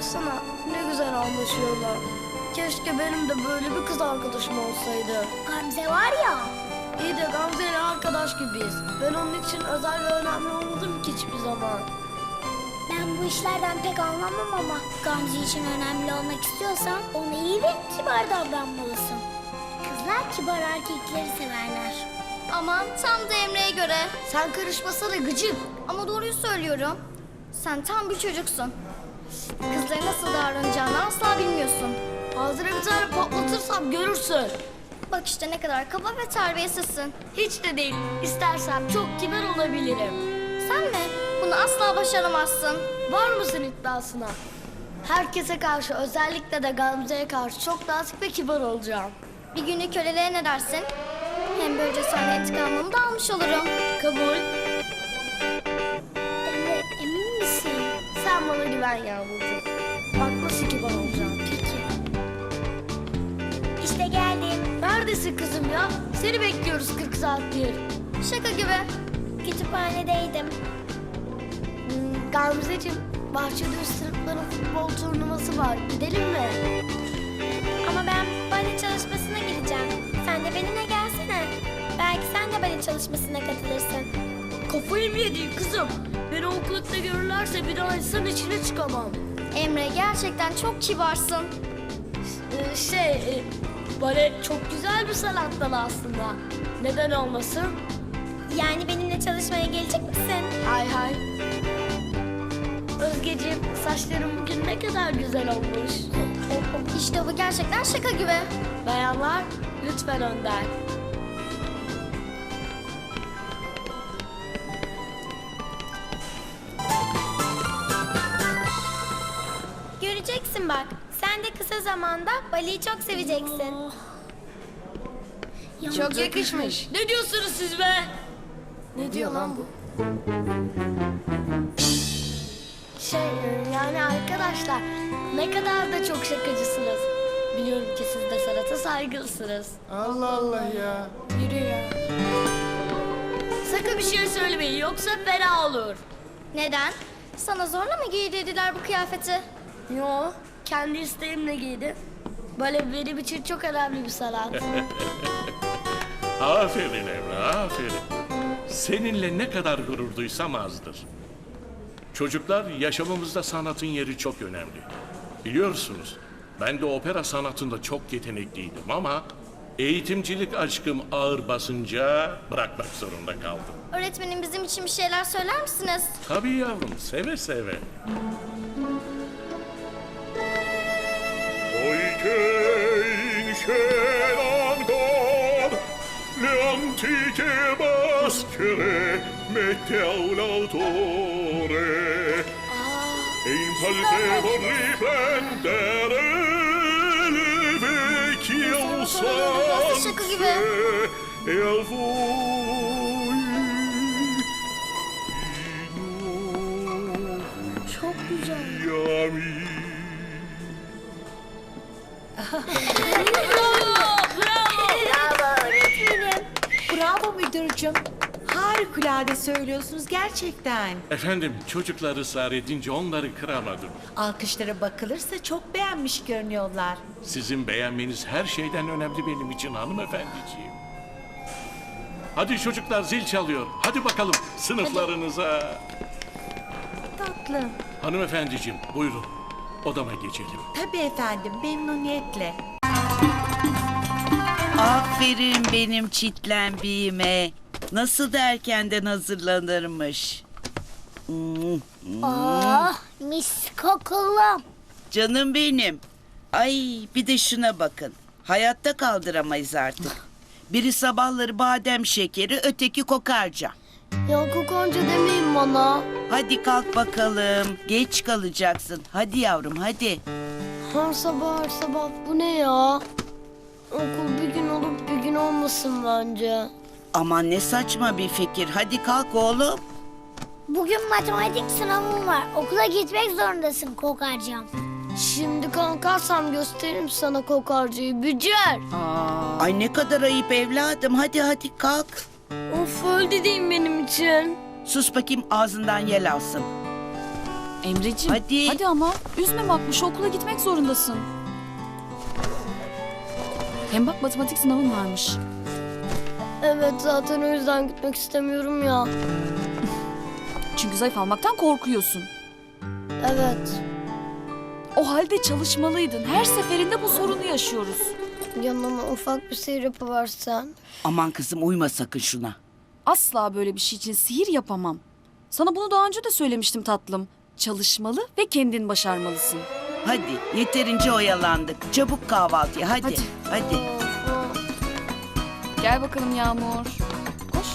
baksana ne güzel anlaşıyorlar. Keşke benim de böyle bir kız arkadaşım olsaydı. Gamze var ya. İyi de Gamze ile arkadaş gibiyiz. Ben onun için özel ve önemli olmadım ki hiçbir zaman. Ben bu işlerden pek anlamam ama Gamze için önemli olmak istiyorsan ona iyi ve kibar davranmalısın. Kızlar kibar erkekleri severler. Aman tam da Emre'ye göre. Sen karışmasana gıcık. Ama doğruyu söylüyorum. Sen tam bir çocuksun. Kızlara nasıl davranacağını asla bilmiyorsun. Ağzına bir tane patlatırsam görürsün. Bak işte ne kadar kaba ve terbiyesizsin. Hiç de değil. İstersem çok kibar olabilirim. Sen mi? Bunu asla başaramazsın. Var mısın iddiasına? Herkese karşı özellikle de Gamze'ye karşı çok nazik ve kibar olacağım. Bir günlük köleliğe ne dersin? Hem böylece sonra intikamımı da almış olurum. Kabul. Güven Yağmurcuğum. Bak nasıl kibar olacağım. Peki. İşte geldim. Neredesin kızım ya? Seni bekliyoruz 40 saattir. Şaka gibi. Kütüphanedeydim. Hmm, Gamzeciğim, bahçede üst sınıfların futbol turnuvası var. Gidelim mi? Ama ben bale çalışmasına gideceğim. Sen de benimle gelsene. Belki sen de bale çalışmasına katılırsın. Kafayı mı yedin kızım? Okulda görürlerse bir daha insan içine çıkamam. Emre gerçekten çok kibarsın. Ee, şey, e, bale çok güzel bir sanat dalı aslında. Neden olmasın? Yani benimle çalışmaya gelecek misin? Hay hay. Özgeciğim, saçların bugün ne kadar güzel olmuş. İşte bu gerçekten şaka gibi. Bayanlar, lütfen önden. Göreceksin bak. Sen de kısa zamanda baleyi çok seveceksin. Çok yakışmış. Ne diyorsunuz siz be? Ne diyor lan bu? Şey yani arkadaşlar ne kadar da çok şakacısınız. Biliyorum ki siz de sanata saygılısınız. Allah Allah ya. Yürü ya. Sakın bir şey söylemeyin yoksa fena olur. Neden? Sana zorla mı giydirdiler bu kıyafeti? Yo kendi isteğimle giydim. Bale benim için çok önemli bir sanat. Aferin Emre, aferin. Seninle ne kadar gurur duysam azdır. Çocuklar, yaşamımızda sanatın yeri çok önemli. Biliyorsunuz, ben de opera sanatında çok yetenekliydim ama... ...eğitimcilik aşkım ağır basınca bırakmak zorunda kaldım. Öğretmenim bizim için bir şeyler söyler misiniz? Tabii yavrum, seve seve. İn ancora le antiche maschere mette a un autore e impalpevol riprendere le vecchie Nasıl şaka gibi? usanze e a voi çok güzel. Yami. Bravo öğretmenim. Bravo müdürcüm. Harikulade söylüyorsunuz gerçekten. Efendim çocuklar ısrar edince onları kıramadım. Alkışlara bakılırsa çok beğenmiş görünüyorlar. Sizin beğenmeniz her şeyden önemli benim için hanımefendiciğim. Hadi çocuklar zil çalıyor. Hadi bakalım sınıflarınıza. Tatlım. Hanımefendiciğim buyurun. Odama geçelim. Tabii efendim memnuniyetle. Aferin benim çitlenbiğime. Nasıl da erkenden hazırlanırmış. Oh mis kokulum. canım benim. Ay bir de şuna bakın. Hayatta kaldıramayız artık. Biri sabahları badem şekeri, öteki kokarca. Ya kokonca demeyin bana. Hadi kalk bakalım. Geç kalacaksın. Hadi yavrum hadi. Her sabah her sabah bu ne ya? Okul bir gün olup bir gün olmasın bence. Aman ne saçma bir fikir. Hadi kalk oğlum. Bugün matematik sınavım var. Okula gitmek zorundasın kokarcam. Şimdi kalkarsam gösteririm sana kokarcayı Bücer. Ay ne kadar ayıp evladım. Hadi hadi kalk. Of öldü değil benim için. Sus bakayım ağzından yel alsın. Emreciğim Hadi. hadi ama üzme Makbuş'u okula gitmek zorundasın. Hem bak matematik sınavın varmış. Evet zaten o yüzden gitmek istemiyorum ya. Çünkü zayıf almaktan korkuyorsun. Evet. O halde çalışmalıydın. Her seferinde bu sorunu yaşıyoruz. Yanıma ufak bir sihir yapıversen. Aman kızım uyma sakın şuna. Asla böyle bir şey için sihir yapamam. Sana bunu daha önce de söylemiştim tatlım. Çalışmalı ve kendin başarmalısın. Hadi yeterince oyalandık. Çabuk kahvaltıya hadi. Hadi. Hadi. Gel bakalım Yağmur. Koş.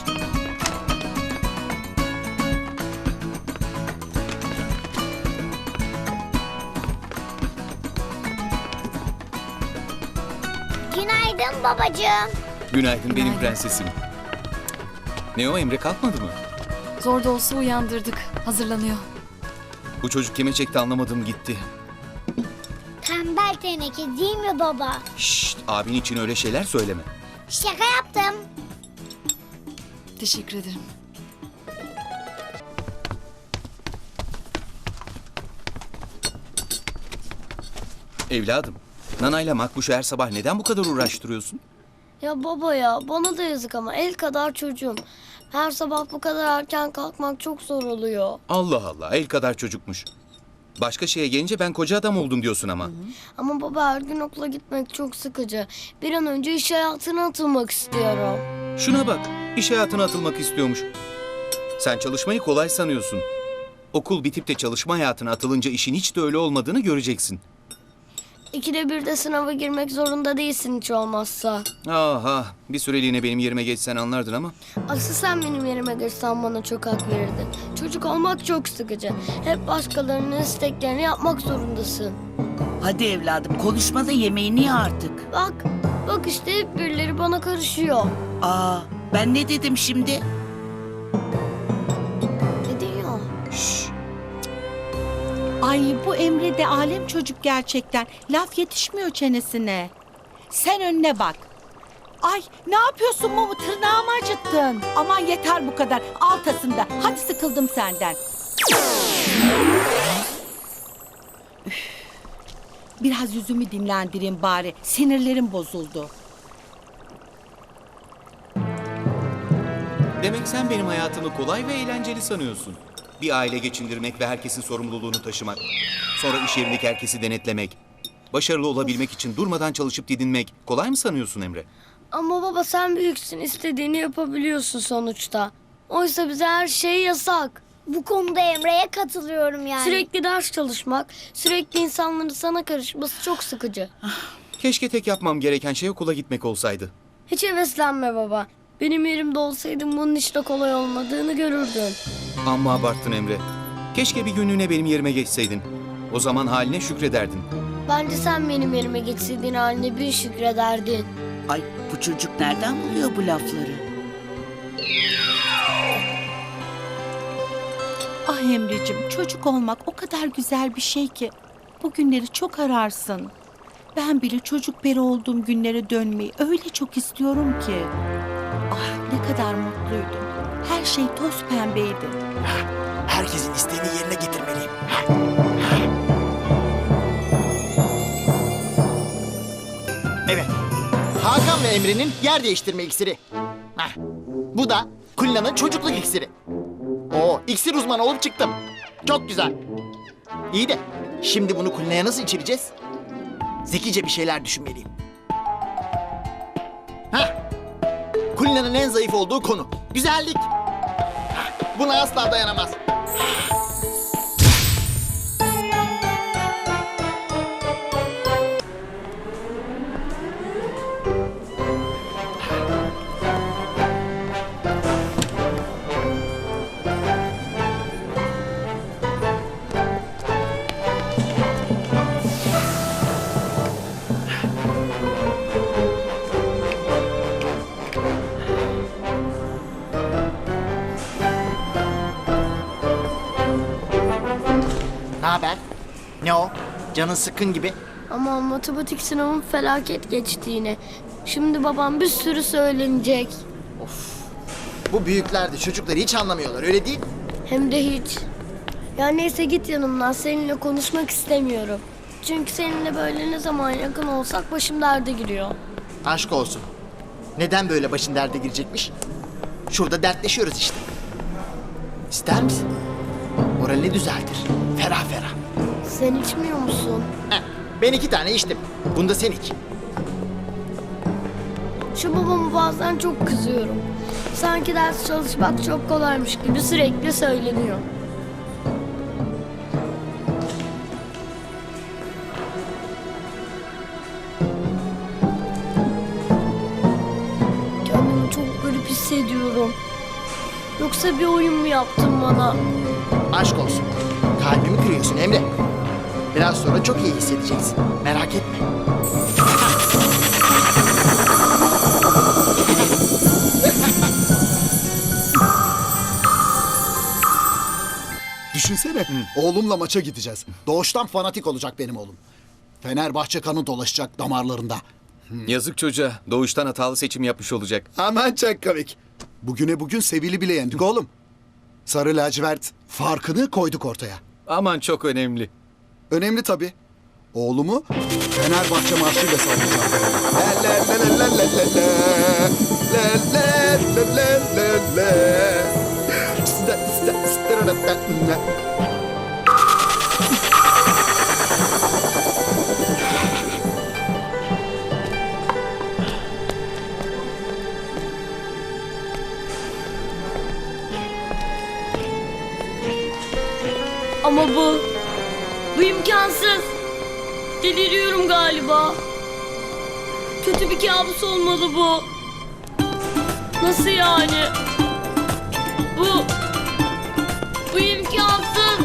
Günaydın babacığım. Günaydın benim prensesim. Ne o Emre kalkmadı mı? Zor da olsa uyandırdık. Hazırlanıyor. Bu çocuk kime çekti anlamadım gitti. Tembel teneke değil mi baba? Şşt abin için öyle şeyler söyleme. Şaka yaptım. Teşekkür ederim. Evladım, Nana'yla Makbuş'u her sabah neden bu kadar uğraştırıyorsun? Ya baba ya bana da yazık ama el kadar çocuğum. Her sabah bu kadar erken kalkmak çok zor oluyor. Allah Allah, el kadar çocukmuş. Başka şeye gelince ben koca adam oldum diyorsun ama. Ama baba her gün okula gitmek çok sıkıcı. Bir an önce iş hayatına atılmak istiyorum. Şuna bak, iş hayatına atılmak istiyormuş. Sen çalışmayı kolay sanıyorsun. Okul bitip de çalışma hayatına atılınca işin hiç de öyle olmadığını göreceksin. İkide bir de sınava girmek zorunda değilsin hiç olmazsa. Aha, bir süreliğine benim yerime geçsen anlardın ama. Asıl sen benim yerime geçsen bana çok hak verirdin. Çocuk olmak çok sıkıcı. Hep başkalarının isteklerini yapmak zorundasın. Hadi evladım konuşma da yemeğini ye artık. Bak, bak işte hep birileri bana karışıyor. Aa ben ne dedim şimdi? Ay bu Emre de alem çocuk gerçekten. Laf yetişmiyor çenesine. Sen önüne bak. Ay ne yapıyorsun mumu tırnağımı acıttın. Aman yeter bu kadar altasında. Hadi sıkıldım senden. Biraz yüzümü dinlendireyim bari. Sinirlerim bozuldu. Demek sen benim hayatımı kolay ve eğlenceli sanıyorsun. Bir aile geçindirmek ve herkesin sorumluluğunu taşımak. Sonra iş yerindeki herkesi denetlemek. Başarılı olabilmek için durmadan çalışıp didinmek. Kolay mı sanıyorsun Emre? Ama baba sen büyüksün istediğini yapabiliyorsun sonuçta. Oysa bize her şey yasak. Bu konuda Emre'ye katılıyorum yani. Sürekli ders çalışmak, sürekli insanların sana karışması çok sıkıcı. Keşke tek yapmam gereken şey okula gitmek olsaydı. Hiç heveslenme baba. Benim yerimde olsaydın bunun hiç de kolay olmadığını görürdün. Amma abarttın Emre. Keşke bir günlüğüne benim yerime geçseydin. O zaman haline şükrederdin. Bence sen benim yerime geçseydin haline bir şükrederdin. Ay bu çocuk nereden buluyor bu lafları? Ah Emre'cim çocuk olmak o kadar güzel bir şey ki. Bu günleri çok ararsın. Ben bile çocuk beri olduğum günlere dönmeyi öyle çok istiyorum ki. Ne kadar mutluydum. Her şey toz pembeydi. Herkesin isteğini yerine getirmeliyim. Evet. Hakan ve Emre'nin yer değiştirme iksiri. Bu da Kulina'nın çocukluk iksiri. Oo, iksir uzmanı olup çıktım. Çok güzel. İyi de şimdi bunu Kulina'ya nasıl içireceğiz? Zekice bir şeyler düşünmeliyim. Heh. Kulina'nın en zayıf olduğu konu. Güzellik. Buna asla dayanamaz. Haber? Ne o? Canın sıkkın gibi. Ama matematik sınavım felaket geçti yine. Şimdi babam bir sürü söylenecek. Bu büyükler de çocukları hiç anlamıyorlar öyle değil mi? Hem de hiç. Ya neyse git yanımdan seninle konuşmak istemiyorum. Çünkü seninle böyle ne zaman yakın olsak başım derde giriyor. Aşk olsun. Neden böyle başın derde girecekmiş? Şurada dertleşiyoruz işte. İster misin? Moralini düzeltir. Ferah ferah. Sen içmiyor musun? Heh, ben iki tane içtim. Bunu da sen iç. Şu babamı bazen çok kızıyorum. Sanki ders çalışmak çok kolaymış gibi sürekli söyleniyor. Kendimi çok garip hissediyorum. Yoksa bir oyun mu yaptın bana? Aşk olsun. Kalbimi kırıyorsun Emre. Biraz sonra çok iyi hissedeceksin. Merak etme. Düşünsene oğlumla maça gideceğiz. Doğuştan fanatik olacak benim oğlum. Fenerbahçe kanı dolaşacak damarlarında. Yazık çocuğa. Doğuştan hatalı seçim yapmış olacak. Aman çok komik. Bugüne bugün Sevil'i bile yendik oğlum. Sarı lacivert farkını koyduk ortaya. Aman çok önemli. Önemli tabii. Oğlumu Fenerbahçe marşıyla sallayacağım. La la la la la la la la la la la la la Ama bu, bu imkansız. Deliriyorum galiba. Kötü bir kabus olmalı bu. Nasıl yani? Bu, bu imkansız.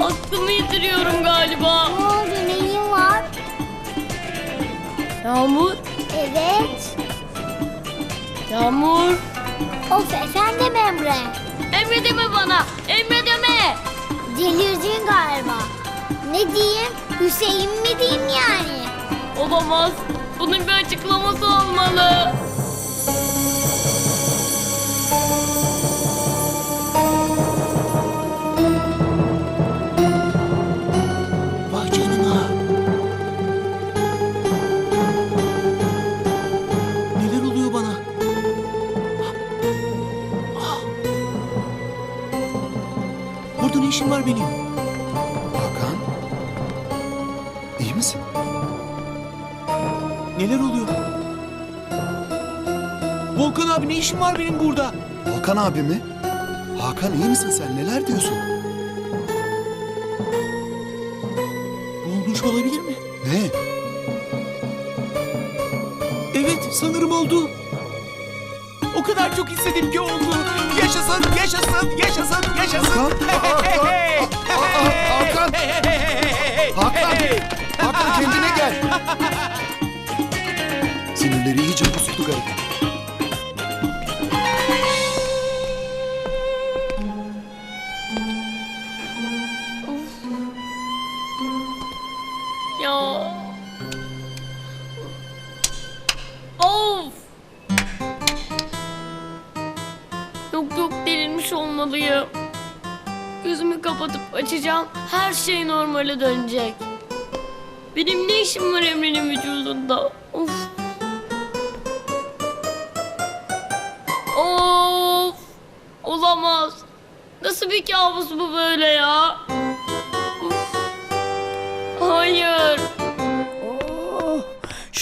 Aklımı yitiriyorum galiba. Ne oldu neyin var? Yağmur, Evet. Yağmur. Of efendim Emre. Emre deme bana. Delirdin galiba. Ne diyeyim? Hüseyin mi diyeyim yani? Olamaz. Bunun bir açıklaması olmalı. Neler oluyor? Volkan abi ne işin var benim burada? Volkan abi mi? Hakan iyi misin sen? Neler diyorsun? Olmuş olabilir mi? Ne? Evet sanırım oldu. O kadar çok istedim ki oldu. Yaşasın, yaşasın, yaşasın, yaşasın. Hakan, Hakan, Hakan, Hakan kendine gel. Sinirleri iyice bozuldu galiba. Of. Yok yok delirmiş olmalıyım. Gözümü kapatıp açacağım. Her şey normale dönecek. Benim ne işim var Emre'nin vücudunda? Olamaz. Nasıl bir kabus bu böyle ya? Hayır.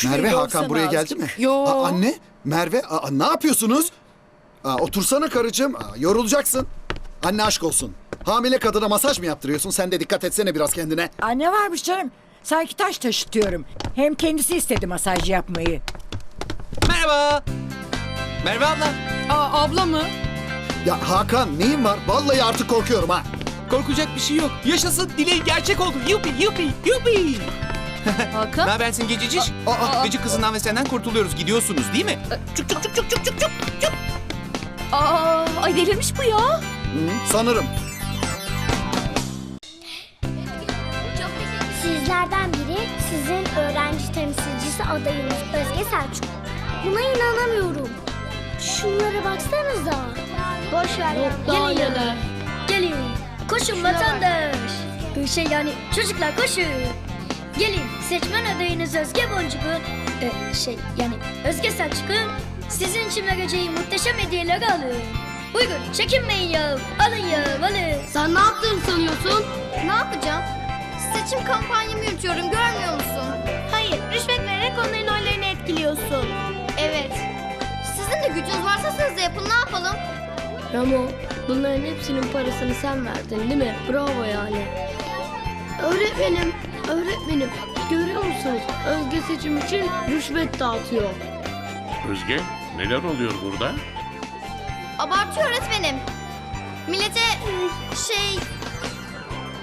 Merve Hakan buraya geldi mi? Yo. Aa, anne, Merve aa, ne yapıyorsunuz? Aa, otursana karıcığım. Aa, yorulacaksın. Anne aşk olsun. Hamile kadına masaj mı yaptırıyorsun? Sen de dikkat etsene biraz kendine. Anne varmış canım. Sanki taş taşıtıyorum. Hem kendisi istedi masaj yapmayı. Merhaba. Merve abla. Aa, abla mı? Ya Hakan neyin var? Vallahi artık korkuyorum ha. Korkacak bir şey yok. Yaşasın dileğin gerçek oldu. Yupi yupi yupi. Hakan? Ne habersin geciciş? Aa, Gıcık kızından ve senden kurtuluyoruz. Gidiyorsunuz değil mi? Çuk çuk çuk çuk çuk çuk çuk. çuk. Aa, ay delirmiş bu ya. hı, sanırım. Sizlerden biri sizin öğrenci temsilcisi adayınız Özge Selçuk. Buna inanamıyorum. Şunlara baksanıza. Boş ver. Daha Geliyorum. neler. Geliyorum. Koşun vatandaş. Şey yani çocuklar koşun. Gelin seçmen adayınız Özge Boncuk'un e, şey yani Özge Selçuk'un sizin için vereceği muhteşem hediyeleri alın. Buyurun çekinmeyin ya. Alın ya alın. Sen ne yaptığını sanıyorsun? Ne yapacağım? Seçim kampanyamı yürütüyorum görmüyor musun? Hayır rüşvet vererek onların oylarını etkiliyorsun. Evet. Sizin de gücünüz varsa siz de yapın ne yapalım? Ramo, bunların hepsinin parasını sen verdin değil mi? Bravo yani. Öğretmenim, öğretmenim. Görüyor musunuz? Özge seçim için rüşvet dağıtıyor. Özge, neler oluyor burada? Abartıyor öğretmenim. Millete şey...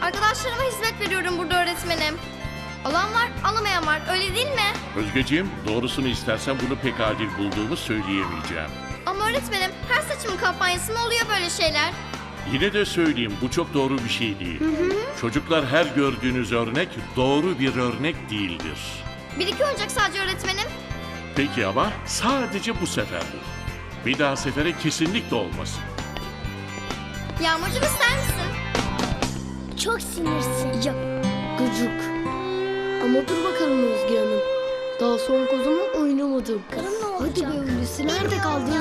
Arkadaşlarıma hizmet veriyorum burada öğretmenim. Alan var, alamayan var. Öyle değil mi? Özgeciğim, doğrusunu istersen bunu pek adil bulduğumu söyleyemeyeceğim. Ama öğretmenim her seçim kampanyasında oluyor böyle şeyler. Yine de söyleyeyim, bu çok doğru bir şey değil. Çocuklar her gördüğünüz örnek doğru bir örnek değildir. Bir iki oyuncak sadece öğretmenim. Peki ama sadece bu seferlik. Bir daha sefere kesinlikle olmasın. Yağmurcuğum ister misin? Çok sinirsin. Ya gıcık. Ama dur bakalım Özge Hanım. Daha son kozumu oynamadım. Hadi be Hulusi nerede kaldın?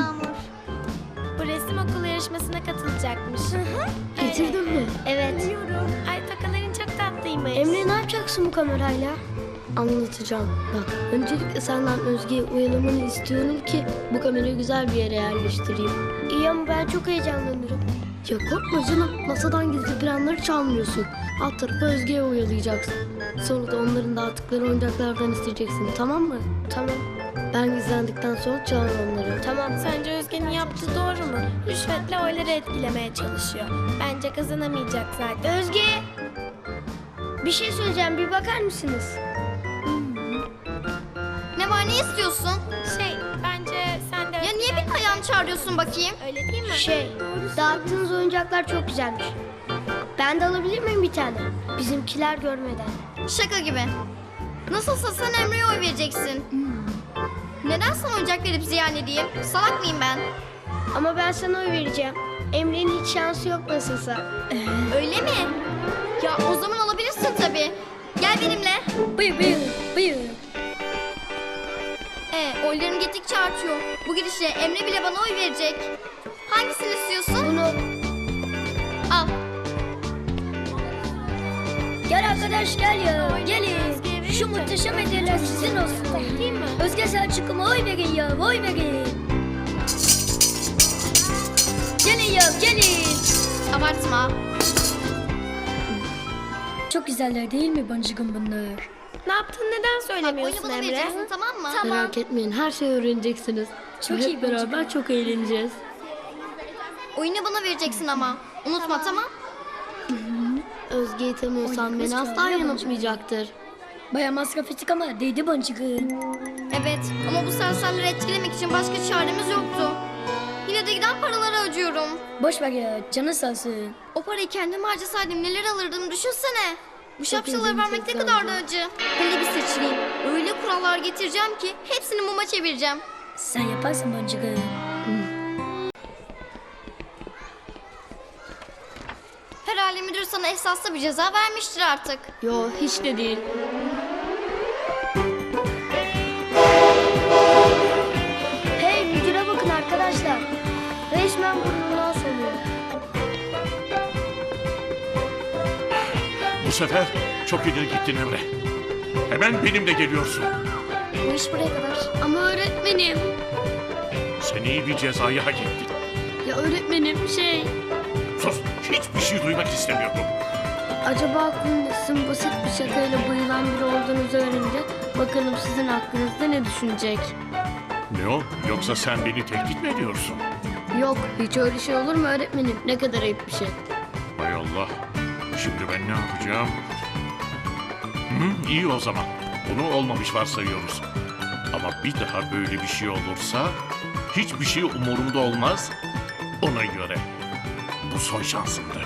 Bu resim okulu yarışmasına katılacakmış. Getirdin mi? Evet. Ay tokaların çok tatlıymış. Emre ne yapacaksın bu kamerayla? Anlatacağım. Bak öncelikle senden Özge'yi uyalamanı istiyorum ki bu kamerayı güzel bir yere yerleştireyim. İyi ama ben çok heyecanlanırım. Ya korkma canım. Masadan gizli planları çalmıyorsun. Alt tarafı Özge'ye oyalayacaksın. Sonra da onların dağıttıkları oyuncaklardan isteyeceksin. Tamam mı? Tamam. Ben gizlendikten sonra çağır onları. Tamam. Sence Özge'nin yaptığı doğru mu? Rüşvetle oyları etkilemeye çalışıyor. Bence kazanamayacak zaten. Özge! Bir şey söyleyeceğim. Bir bakar mısınız? Ne var ne istiyorsun? Şey, bence sen de... Ya niye bir ayağını çağırıyorsun bakayım? Öyle değil mi? Şey, dağıttığınız oyuncaklar çok güzelmiş. Ben de alabilir miyim bir tane? Bizimkiler görmeden. Şaka gibi. Nasılsa sen Emre'ye oy vereceksin. Neden sana oyuncak verip ziyan edeyim? Salak mıyım ben? Ama ben sana oy vereceğim. Emre'nin hiç şansı yok nasılsa. Öyle mi? Ya o zaman alabilirsin tabii. Gel benimle. Buyur buyur buyur. Ee, oylarım gittikçe artıyor. Bu gidişle Emre bile bana oy verecek. Hangisini istiyorsun? Bunu Al. Gel arkadaş gel ya. Gelin. Şu muhteşem hediyeler sizin olsun. Değil mi? Özge Selçuk'uma oy verin ya. Oy verin. Gelin ya gelin. Abartma. Çok güzeller değil mi boncukum bunlar? Ne yaptın neden Bak oyunu söylemiyorsun bana Emre? vereceksin tamam mı? Merak etmeyin her şeyi öğreneceksiniz. Çok Ve iyi hep beraber çok eğleneceğiz. Oyunu bana vereceksin ama. Unutma tamam. Özge'yi tanıyorsan beni asla yanıltmayacaktır. Baya masraf ettik ama değdi boncukun. Evet ama bu sersemleri etkilemek için başka çaremiz yoktu. Yine de giden paraları ödüyorum. Boş ver ya canı sağ olsun. O parayı kendim harcasaydım neler alırdım düşünsene. Bu şapşaları vermek ne kadar da acı. Hele bir seçileyim. Öyle kurallar getireceğim ki hepsini muma çevireceğim. Sen yaparsın boncukun. Herhalde müdür sana esaslı bir ceza vermiştir artık. Yo hiç de değil. Hey müdüre bakın arkadaşlar. Resmen burnundan soluyor. Bu sefer çok ileri gittin Emre. Hemen benimle geliyorsun. Bu iş buraya kadar. Ama öğretmenim. Sen iyi bir cezayı hak ettin. Ya öğretmenim şey... Sus, hiçbir şey duymak istemiyorum. Acaba aklımda sizin basit bir şakayla bayılan biri olduğunuzu öğrenince bakalım sizin aklınızda ne düşünecek? Ne o? Yoksa sen beni tehdit mi ediyorsun? Yok hiç öyle şey olur mu öğretmenim? Ne kadar ayıp bir şey. Hay Allah. Şimdi ben ne yapacağım? Hı, iyi o zaman. Bunu olmamış varsayıyoruz. Ama bir daha böyle bir şey olursa hiçbir şey umurumda olmaz. Ona göre. Bu son şansımdı.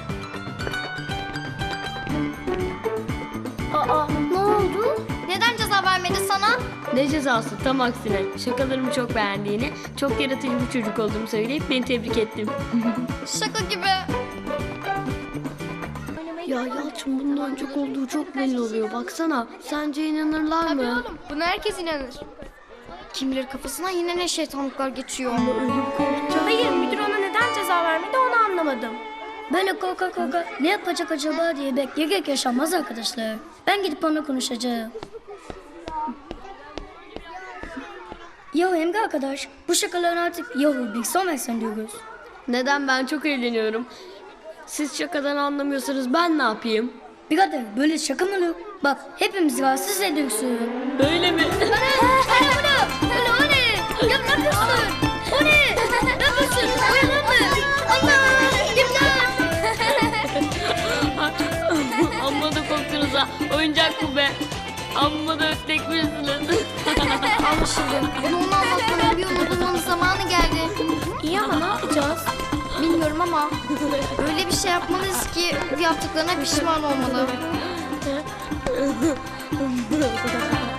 Aa ne oldu? Neden ceza vermedi sana? Ne cezası tam aksine. Şakalarımı çok beğendiğini, çok yaratıcı bir çocuk olduğumu söyleyip beni tebrik ettim. Şaka gibi. Ya Yalçın bunun oyuncak olduğu çok belli oluyor. Baksana. Sence inanırlar Tabii mı? oğlum buna herkes inanır. Kim bilir kafasından yine ne şeytanlıklar geçiyor. Hayır müdür ona neden ceza vermedi anlamadım. Böyle korka korka ne yapacak acaba diye bekleyerek yaşanmaz arkadaşlar. Ben gidip onunla konuşacağım. Yo Emre arkadaş bu şakaların artık yahu bir son versen diyoruz. Neden ben çok eğleniyorum. Siz şakadan anlamıyorsanız ben ne yapayım? Birader böyle şaka mı olur? Bak hepimiz rahatsız ediyorsun. Böyle mi? Anlaşıldı. Bunu ona anlatmanın bir yolunu bulmanın zamanı geldi. İyi ama ne yapacağız? Bilmiyorum ama öyle bir şey yapmalıyız ki yaptıklarına pişman olmalı.